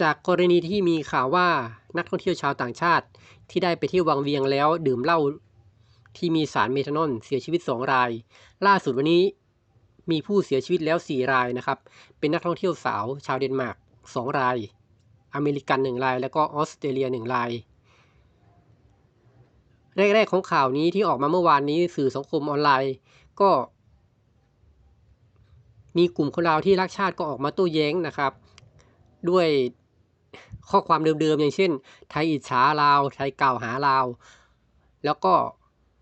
จากกรณีที่มีข่าวว่านักท่องเที่ยวชาวต่างชาติ ที่ได้ไปเที่ยววังเวียงแล้วดื่มเหล้าที่มีสารเมทานอลเสียชีวิต 2 ราย ล่าสุดวันนี้มีผู้เสียชีวิตแล้ว 4 รายนะครับ เป็นนักท่องเที่ยวสาวชาวเดนมาร์ก2 ราย อเมริกัน 1 ราย แล้วก็ออสเตรเลีย 1 ราย แรก ๆ ของข่าวนี้ที่ออกมาเมื่อวานนี้สื่อสังคมออนไลน์ ก็ มีกลุ่มคนลาวที่รักชาติก็ออกมาโต้แย้งนะครับ ด้วย ข้อความเดิมๆอย่างเช่น ไทยอิจฉาลาวไทยกล่าวหาลาว แล้วก็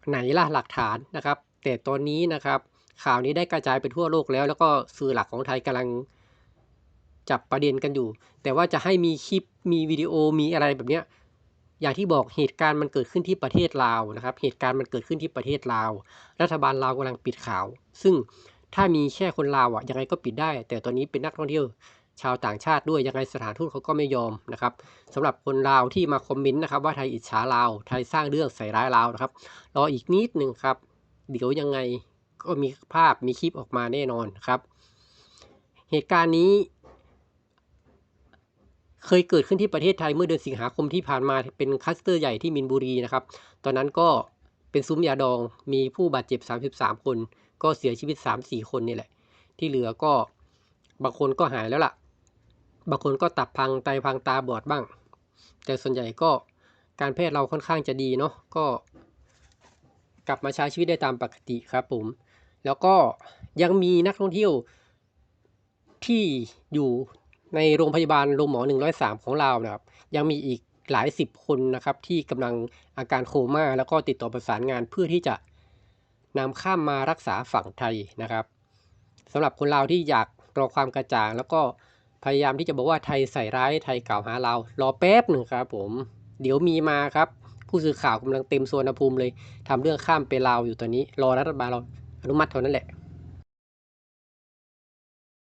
ไหนล่ะหลักฐานนะครับ แต่ตอนนี้นะครับข่าวนี้ได้กระจายไปทั่วโลกแล้ว แล้วก็สื่อหลักของไทยกำลังจับประเด็นกันอยู่ แต่ว่าจะให้มีคลิปมีวิดีโอมีอะไรแบบเนี้ยอย่างที่บอกเหตุการณ์มันเกิดขึ้นที่ประเทศลาวนะครับ เหตุการณ์มันเกิดขึ้นที่ประเทศลาว รัฐบาลลาวกำลังปิดข่าว ซึ่งถ้ามีแค่คนลาวอะยังไงก็ปิดได้ แต่ตอนนี้เป็นนักท่องเที่ยว ชาวต่างชาติด้วยยังไงสถานทูตเขาก็ไม่ยอมนะครับสำหรับคนลาวที่มาคอมเมนต์นะครับว่าไทยอิจฉาลาวไทยสร้างเรื่องใส่ร้ายลาวนะครับรออีกนิดหนึ่งครับ เดี๋ยวยังไงก็มีภาพมีคลิปออกมาแน่นอนครับ เหตุการณ์นี้ เคยเกิดขึ้นที่ประเทศไทยเมื่อเดือนสิงหาคมที่ผ่านมาเป็นคัสเตอร์ใหญ่ที่มินบุรีนะครับ ตอนนั้นก็เป็นซุ้มยาดองมีผู้บาดเจ็บ 33 คน ก็เสียชีวิต 3-4 คนนี่แหละ ที่เหลือก็บางคนก็หายแล้วล่ะ บางคนก็ตับพังไตพังตาบอดบ้าง แต่ส่วนใหญ่ก็การแพทย์เราค่อนข้างจะดีเนาะก็ กลับมาใช้ชีวิตได้ตามปกติครับผม แล้วก็ยังมีนักท่องเที่ยวที่อยู่ในโรงพยาบาลโรงหมอ 103 ของเรานะครับ ยังมีอีกหลายสิบคนนะครับ ที่กำลังอาการโคม่าแล้วก็ติดต่อประสานงานเพื่อที่จะนำข้ามมารักษาฝั่งไทยนะครับสำหรับคนลาวที่อยากรอความกระจ่างแล้วก็ พยายามที่จะบอกว่าไทยใส่ร้ายไทยกล่าวหาเรา รอแป๊บหนึ่งครับผม เดี๋ยวมีมาครับผู้สื่อข่าวกำลังเต็มสวนภูมิเลยทำเรื่องข้ามไปลาวอยู่ตอนนี้ รอรัฐบาลเราอนุมัติเท่านั้นแหละ